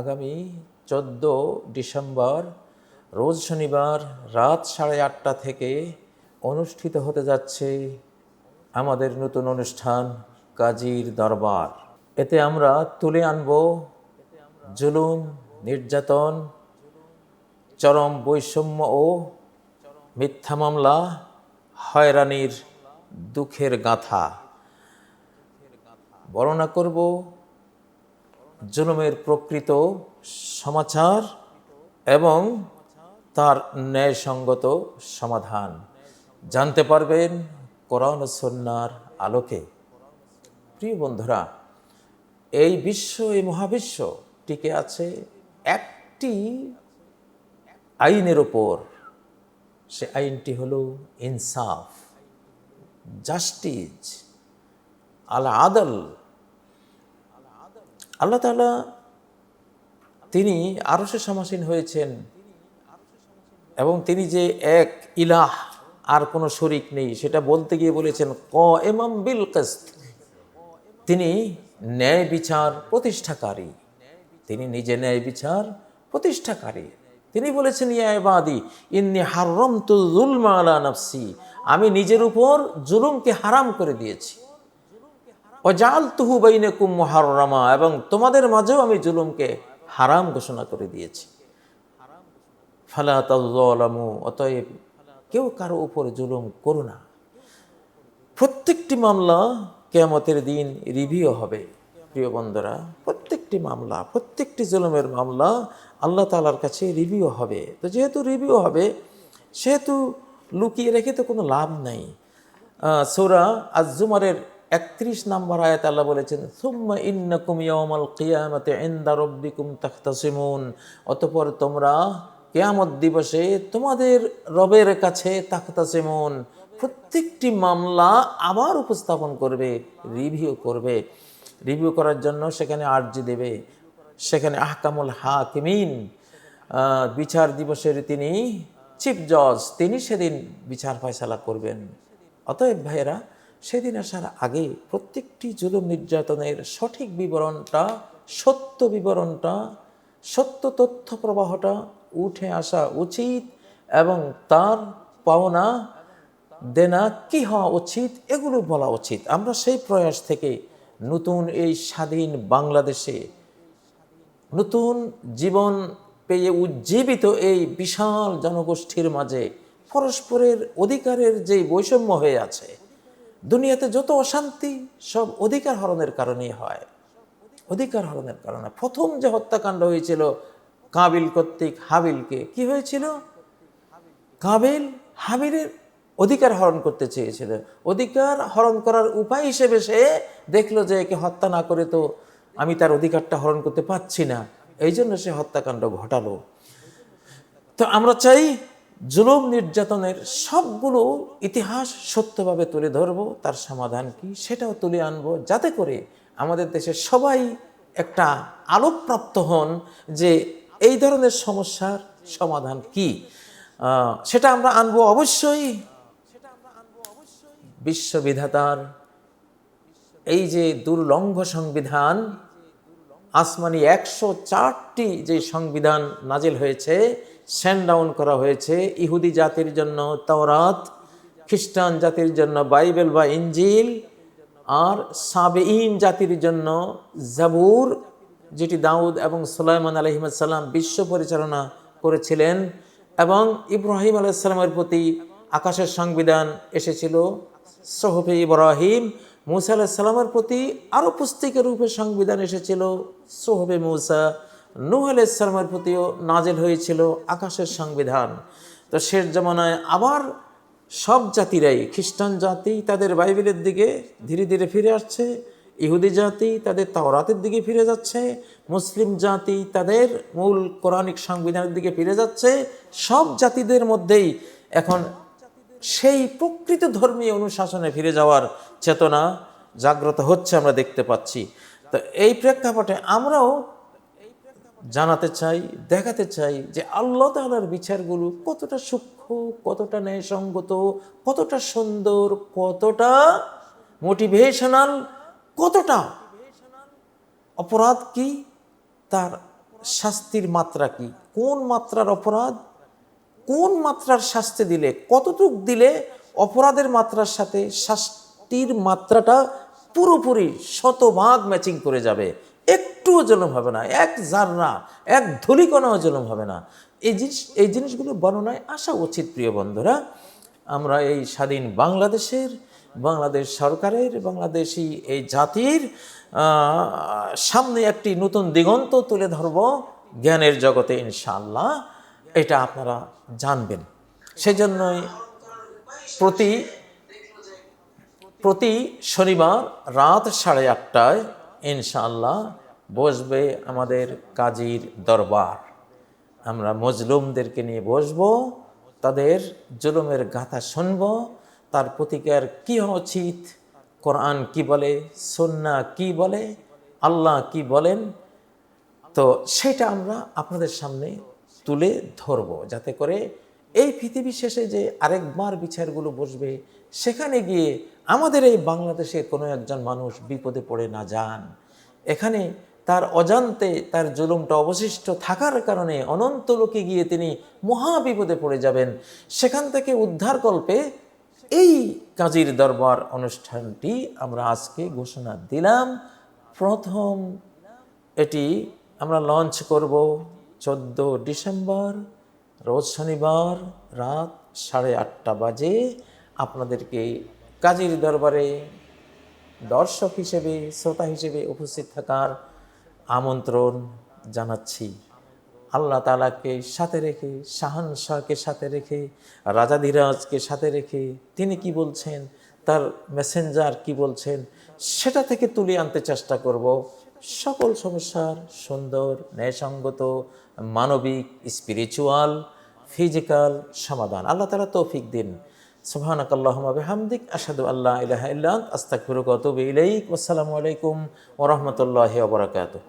আগামী চোদ্দ ডিসেম্বর, রোজ শনিবার রাত সাড়ে আটটা থেকে অনুষ্ঠিত হতে যাচ্ছে আমাদের নতুন অনুষ্ঠান কাজীর দরবার। এতে আমরা তুলে আনব জুলুম, নির্যাতন, চরম বৈষম্য ও মিথ্যা মামলা, হয়রানির দুঃখের গাথা। বর্ণনা করব জুলুমের প্রকৃত সমাচার এবং তার ন্যায়সঙ্গত সমাধান। জানতে পারবেন কোরআন সন্ন্যার আলোকে। প্রিয় বন্ধুরা, এই বিশ্ব, এই মহাবিশ্ব টিকে আছে একটি আইনের ওপর। সে আইনটি হলো ইনসাফ, জাস্টিস আল আদল আল্লাহ তালা তিনি আরও সে সমাসীন হয়েছেন এবং তিনি যে এক ইলাহ, আর কোনো শরিক নেই, সেটা বলতে গিয়ে বলেছেন ক এমাম বিল কিস্ত। তিনি ন্যায় বিচার প্রতিষ্ঠাকারী। তিনি নিজে ন্যায় বিচার প্রতিষ্ঠাকারী। তিনি বলেছেন ইয়াবাদি ইন্নি হারম তু জুলমা আলা নফসি। আমি নিজের উপর জুলুমকে হারাম করে দিয়েছি। অজাল তুহু বাইনে কুম মহারমা এবং তোমাদের মাঝেও আমি জুলুমকে হারাম ঘোষণা করে দিয়েছি। ফালা অতএব কেউ কারও উপরে জুলুম করো না। প্রত্যেকটি মামলা কেয়ামতের দিন রিভিউ হবে, প্রিয় বন্ধুরা। প্রত্যেকটি মামলা, প্রত্যেকটি জুলুমের মামলা আল্লাহ তালার কাছে রিভিউ হবে। তো যেহেতু রিভিউ হবে, সেহেতু লুকিয়ে রেখে তো কোনো লাভ নাই। সৌরা আজুমারের একত্রিশ নম্বর আয়াত আল্লাহ বলেছেন, সুম্মা ইন্নাকুম ইয়াউমাল কিয়ামাতে ইনদা রাব্বিকুম তাখতাসিমুন অতঃপর তোমরা কেয়ামত দিবসে তোমাদের রবের কাছে তাখতাসিমুন, প্রত্যেকটি মামলা আবার উপস্থাপন করবে, রিভিউ করবে। রিভিউ করার জন্য সেখানে আর্জি দেবে। সেখানে আহকামুল হাকিমিন বিচার দিবসের তিনি, চিফ জজ, তিনি সেদিন বিচার ফয়সালা করবেন। অতএব ভাইয়েরা সেদিন আসার আগে প্রত্যেকটি জুলুম নির্যাতনের সঠিক বিবরণটা, সত্য বিবরণটা, সত্য তথ্য প্রবাহটা উঠে আসা উচিত এবং তার পাওনা দেনা কি হওয়া উচিত এগুলো বলা উচিত। আমরা সেই প্রয়াস থেকে নতুন এই স্বাধীন বাংলাদেশে নতুন জীবন পেয়ে উজ্জীবিত এই বিশাল জনগোষ্ঠীর মাঝে পরস্পরের অধিকারের যে বৈষম্য হয়ে আছে দুনিয়াতে যত অশান্তি, সব অধিকার হরণের কারণেই হয়। অধিকার হরণের কারণে। প্রথম যে হত্যাকাণ্ড হয়েছিল কাবিল কর্তৃক হাবিলকে, কি হয়েছিল? কাবিল হাবিলের অধিকার হরণ করতে চেয়েছিল। অধিকার হরণ করার উপায় হিসেবে সে দেখল যে একে হত্যা না করে তো আমি তার অধিকারটা হরণ করতে পারছি না। এই জন্য সে হত্যাকাণ্ড ঘটালো। তো আমরা চাই জুলুম নির্যাতনের সবগুলো ইতিহাস সত্যভাবে তুলে ধরবো, তার সমাধান কি সেটাও তুলে আনব, যাতে করে আমাদের দেশের সবাই একটা আলোকপ্রাপ্ত হন যে এই ধরনের সমস্যার সমাধান কি। সেটা আমরা আনব অবশ্যই। বিশ্ববিধাতার এই যে দুর্লঙ্ঘ সংবিধান, আসমানি একশো চারটি যে সংবিধান নাজিল হয়েছে স্যান্ড ডাউন করা হয়েছে ইহুদি জাতির জন্য তাওরাত, খ্রিস্টান জাতির জন্য বাইবেল বা ইঞ্জিল, আর সাবেইন জাতির জন্য জাবুর, যেটি দাউদ এবং সুলাইমান আলহিমাসাল্লাম বিশ্ব পরিচালনা করেছিলেন এবং ইব্রাহিম আলাইসাল্লামের প্রতি আকাশের সংবিধান এসেছিল। সোহফে ইব্রাহিম মুসা আলাহিসাল্লামের প্রতি আরও পুস্তিকের রূপে সংবিধান এসেছিল। সোহবে মুসা নূহ আলাইসাল্লামের প্রতিও নাজেল হয়েছিল আকাশের সংবিধান। তো শেষ জমানায় আবার সব জাতিরাই, খ্রিস্টান জাতি তাদের বাইবেলের দিকে ধীরে ধীরে ফিরে আসছে, ইহুদি জাতি তাদের তাওরাতের দিকে ফিরে যাচ্ছে, মুসলিম জাতি তাদের মূল কোরআনিক সংবিধানের দিকে ফিরে যাচ্ছে, সব জাতিদের মধ্যেই এখন সেই প্রকৃত ধর্মীয় অনুশাসনে ফিরে যাওয়ার চেতনা জাগ্রত হচ্ছে আমরা দেখতে পাচ্ছি। তো এই প্রেক্ষাপটে আমরাও জানাতে চাই, দেখাতে চাই যে আল্লাহ তালার বিচারগুলো কতটা সূক্ষ্ম, কতটা ন্যায়সঙ্গত, কতটা সুন্দর, কতটা মোটিভেশনাল কতটা অপরাধ কি, তার শাস্তির মাত্রা কি, কোন মাত্রার অপরাধ, কোন মাত্রার শাস্তি দিলে, কতটুক দিলে অপরাধের মাত্রার সাথে শাস্তির মাত্রাটা পুরোপুরি শতভাগ ম্যাচিং করে যাবে। একটুও জলম হবে না, এক জাররা এক ধুলিকণাও জলম হবে না। এই জিনিস, এই জিনিসগুলো বর্ণনায় আসা উচিত, প্রিয় বন্ধুরা। আমরা এই স্বাধীন বাংলাদেশের, বাংলাদেশ সরকারের, বাংলাদেশি এই জাতির সামনে একটি নতুন দিগন্ত তুলে ধরব জ্ঞানের জগতে, ইনশাআল্লাহ। এটা আপনারা জানবেন। সেজন্যই প্রতি প্রতি শনিবার রাত সাড়ে আটটায় ইনশাআল্লাহ বসবে আমাদের কাজীর দরবার। আমরা মজলুমদেরকে নিয়ে বসবো, তাদের জুলুমের গাথা শুনব, তার প্রতিকার কি হওয়া উচিত, কোরআন কি বলে, সন্না কি বলে, আল্লাহ কি বলেন, তো সেটা আমরা আপনাদের সামনে তুলে ধরব, যাতে করে এই পৃথিবী শেষে যে আরেকবার বিচারগুলো বসবে, সেখানে গিয়ে আমাদের এই বাংলাদেশে কোনো একজন মানুষ বিপদে পড়ে না যান। এখানে তার অজান্তে তার জুলুমটা অবশিষ্ট থাকার কারণে অনন্ত লোকে গিয়ে তিনি মহা বিপদে পড়ে যাবেন। সেখান থেকে উদ্ধার কল্পে এই কাজীর দরবার অনুষ্ঠানটি আমরা আজকে ঘোষণা দিলাম। প্রথম এটি আমরা লঞ্চ করব চোদ্দ ডিসেম্বর। রোজ শনিবার রাত সাড়ে আটটা বাজে আপনাদেরকে কাজীর দরবারে দর্শক হিসেবে, শ্রোতা হিসেবে উপস্থিত থাকার আমন্ত্রণ জানাচ্ছি। আল্লাহ তালাকে সাথে রেখে শাহান শাহকে সাথে রেখে, রাজাধিরাজকে সাথে রেখে তিনি কি বলছেন, তার মেসেঞ্জার কি বলছেন, সেটা থেকে তুলে আনতে চেষ্টা করব। সকল সমস্যার সুন্দর, ন্যায়সঙ্গত, মানবিক স্পিরিচুয়াল ফিজিক্যাল সমাধান। আল্লাহ তালা তৌফিক দিন। সুবহানাক আল্লাহুম্মা বিহামদিক, আশহাদু আল্লা ইলাহা ইল্লা আস্তাগফিরুকা ওয়া আতুবু ইলাইক। ওয়াসসালামু আলাইকুম ওয়া রাহমাতুল্লাহি